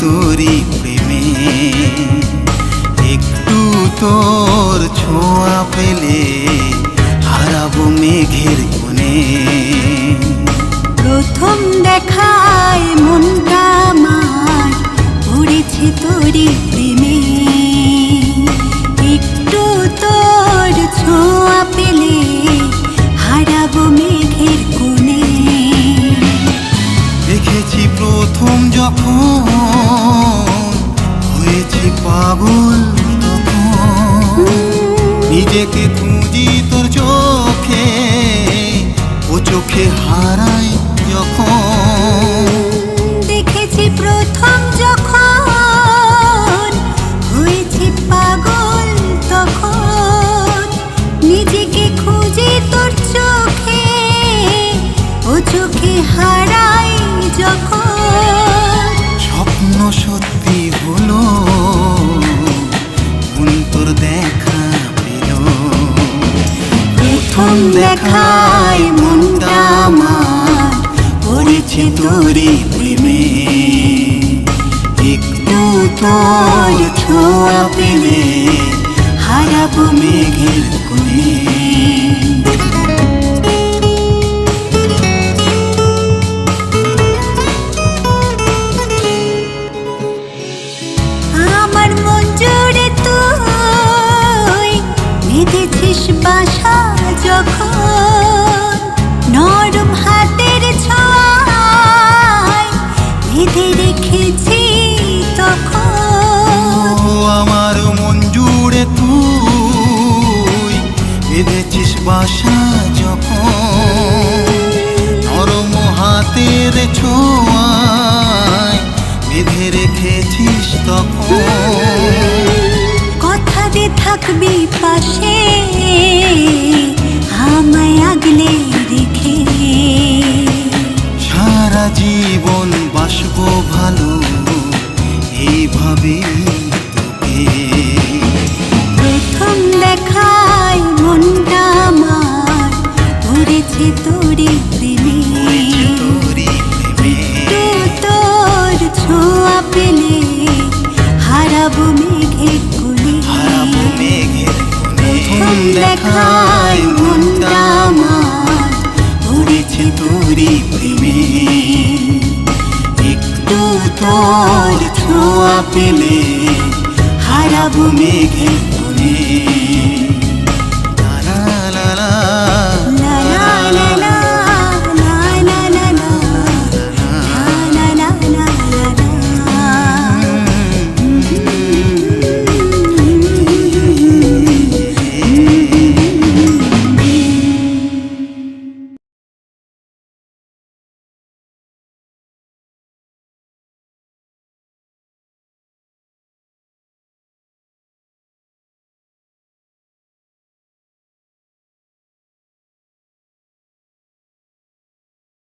তোরই প্রেমে। একটু তোর ছোঁয়া পেলে প্রথম যখন হয়েছি পাগল নিজেকে খুঁজি তোর চোখে ও চোখে হারাই যখন। প্রথম দেখায় মনটা আমার। পড়েছে তোরই প্রেমে। একটু তোর ছোঁয়া পেলে হারাবো মেঘের কোণে। আমার মন জুড়ে বাসা যখন নরম হাতের ছোঁয়ায় বেঁধে রেখেছি তখন। আমার মন জুড়ে তুই বেঁধেছিস বাসা যখন নরম হাতের ছোঁয়ায় বেঁধে রেখেছিস তখন। কথা দে থাকবি পাশে আমায় আগলে রেখে সারা জীবন বাসবো ভালো এইভাবে তোকে। প্রথম দেখায় মনটা আমার পড়েছে তোরে প্রেমে। তোর ছোঁয়া পেলে হারাবো মেঘে হারাবো প্রথম দেখায় তোরই প্রেমে একটু তোর ছোঁয়া পেলে হারাবো মেঘে।